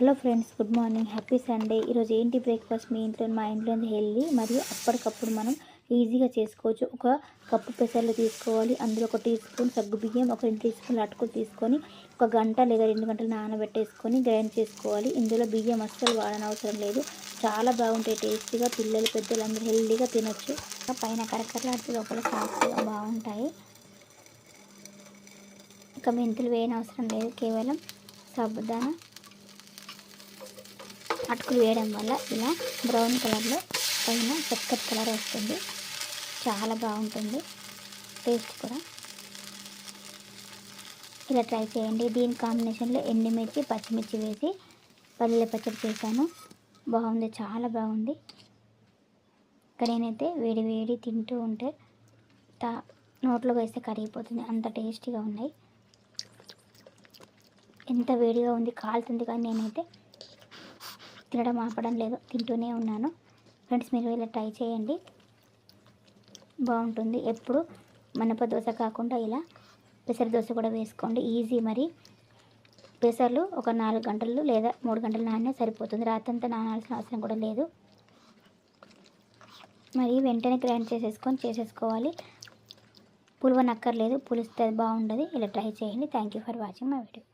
Hello friends good morning. Happy Sunday. ఈరోజు ఏంటి breakfast? మీ ఇంట్లో మా ఇంట్లో హెల్దీ మరియు అప్పటికప్పుడు మనం ఈజీగా చేసుకోవచ్చు. ఒక కప్పు పెసర్లు తీసుకోవాలి. అందులో ఒక టీ స్పూన్ సగ్గు బియ్యం ఒక రెండు టీ స్పూన్ అటుకులు తీసుకొని ఒక గంట లేదా రెండు గంటలు నానబెట్టేసుకొని గ్రైండ్ చేసుకోవాలి. ఇందులో బియ్యం అస్సలు వాడనవసరం లేదు. చాలా బాగుంటాయి. టేస్టీగా పిల్లలు పెద్దలు అందరూ హెల్దీగా తినొచ్చు. పైన కరకరలాడుతూ లోపల సాఫ్ట్గా బాగుంటాయి. ఇంకా మెంతులు వేయనవసరం లేదు. కేవలం సబ్దానా అటుకులు వేయడం వల్ల ఇలా బ్రౌన్ కలర్లో పైన చక్కటి కలర్ వస్తుంది. చాలా బాగుంటుంది. టేస్ట్ కూడా. ఇలా ట్రై చేయండి. దీని కాంబినేషన్లో ఎండుమిర్చి పచ్చిమిర్చి వేసి పల్లె పచ్చడి చేశాను. బాగుంది. చాలా బాగుంది. ఇక్కడ నేనైతే వేడి వేడి తింటూ ఉంటే తా నోట్లో వేస్తే కరిగిపోతుంది. అంత టేస్టీగా ఉన్నాయి. ఎంత వేడిగా ఉంది కాలుతుంది కానీ నేనైతే తినడం ఆపడం లేదు తింటూనే ఉన్నాను. ఫ్రెండ్స్ మీరు ఇలా ట్రై చేయండి. బాగుంటుంది. ఎప్పుడు మనప దోశ కాకుండా ఇలా పెసర దోశ కూడా వేసుకోండి. ఈజీ మరి. పెసర్లు ఒక నాలుగు గంటలు లేదా మూడు గంటలు నానే సరిపోతుంది. రాత్రంతా నానాల్సిన అవసరం కూడా లేదు. మరి వెంటనే గ్రైండ్ చేసేసుకొని చేసేసుకోవాలి. పులువ నక్కర్లేదు పులిస్తే బాగుండదు. ఇలా ట్రై చేయండి. Thank you for watching my video.